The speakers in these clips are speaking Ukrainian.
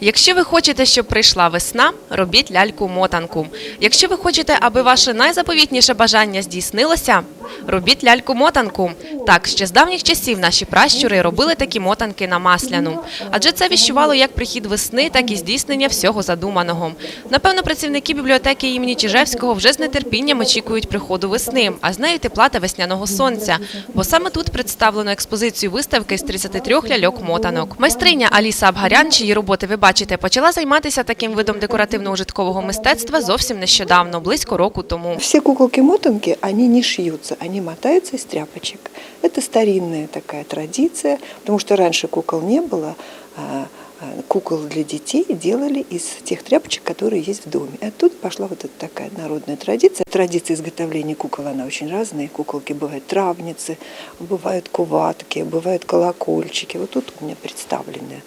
Якщо ви хочете, щоб прийшла весна, робіть ляльку-мотанку. Якщо ви хочете, аби ваше найзаповітніше бажання здійснилося, робіть ляльку-мотанку. Так, ще з давніх часів наші пращури робили такі мотанки на масляну. Адже це віщувало як прихід весни, так і здійснення всього задуманого. Напевно, працівники бібліотеки імені Чижевського вже з нетерпінням очікують приходу весни, а з нею тепла та весняного сонця. Бо саме тут представлено експозицію виставки з 33 ляльок-мотанок. Майстриня Аліса Абгарян, чиї роботи ви бачите, почала займатися таким видом декоративно-ужиткового мистецтва зовсім нещодавно, близько року тому. Все куколки-мотанки, они не шьются, они мотаются из тряпочек. Это старинная такая традиция, потому что раньше кукол не было. а, а, Кукол для детей делали из тех тряпочек, которые есть в доме. И оттуда пошла вот эта такая народная традиция. Традиция изготовления кукол, она очень разная. Куколки бывают травницы, бывают куватки, бывают колокольчики. Вот тут у меня представлены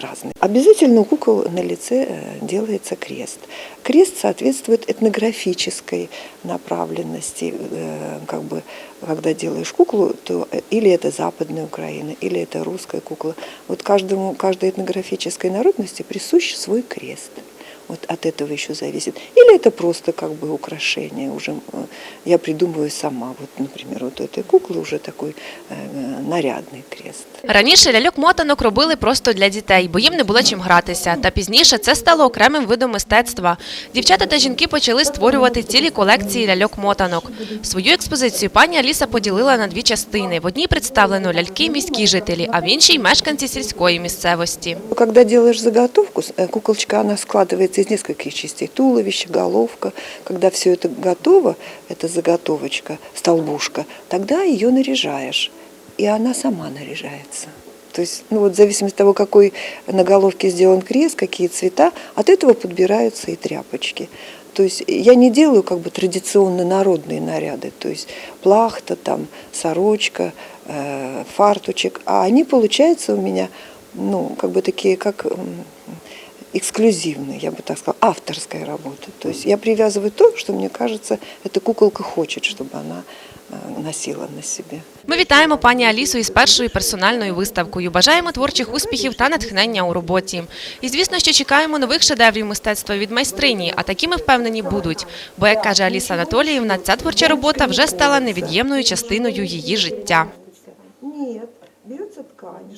разные. Обязательно у кукол на лице э, делается крест. Крест соответствует этнографической направленности. э, Как бы, когда делаешь куклу, то э, или это западная Украина, или это русская кукла. Вот каждому, каждой этнографической народности присущ свой крест. Вот от этого еще зависит. Или это просто как бы украшение. Уже э, я придумываю сама. Вот, например, вот у этой куклы уже такой э, нарядный крест. Раніше ляльок-мотанок робили просто для дітей, бо їм не було чим гратися. Та пізніше це стало окремим видом мистецтва. Дівчата та жінки почали створювати цілі колекції ляльок-мотанок. Свою експозицію пані Аліса поділила на дві частини. В одній представлено ляльки міські жителі, а в іншій мешканці сільської місцевості. Когда делаешь заготовку, с- э, куколочка, она складывается из нескольких частей. Туловище, головка. Когда все это готово, эта заготовочка, столбушка, тогда ее наряжаешь. И она сама наряжается. То есть, ну вот в зависимости от того, какой на головке сделан крест, какие цвета, от этого подбираются и тряпочки. То есть я не делаю как бы традиционно народные наряды, то есть плахта, там, сорочка, э, фартучек, а они получаются у меня, ну, как бы такие, как м, эксклюзивные, я бы так сказала, авторская работа. То есть я привязываю то, что мне кажется, эта куколка хочет, чтобы она э, носила на себе. Ми вітаємо пані Алісу із першою персональною виставкою. Бажаємо творчих успіхів та натхнення у роботі. І звісно, що чекаємо нових шедеврів мистецтва від майстрині, а такі ми впевнені будуть. Бо, як каже Аліса Анатоліївна, ця творча робота вже стала невід'ємною частиною її життя. Нет, берется ткань.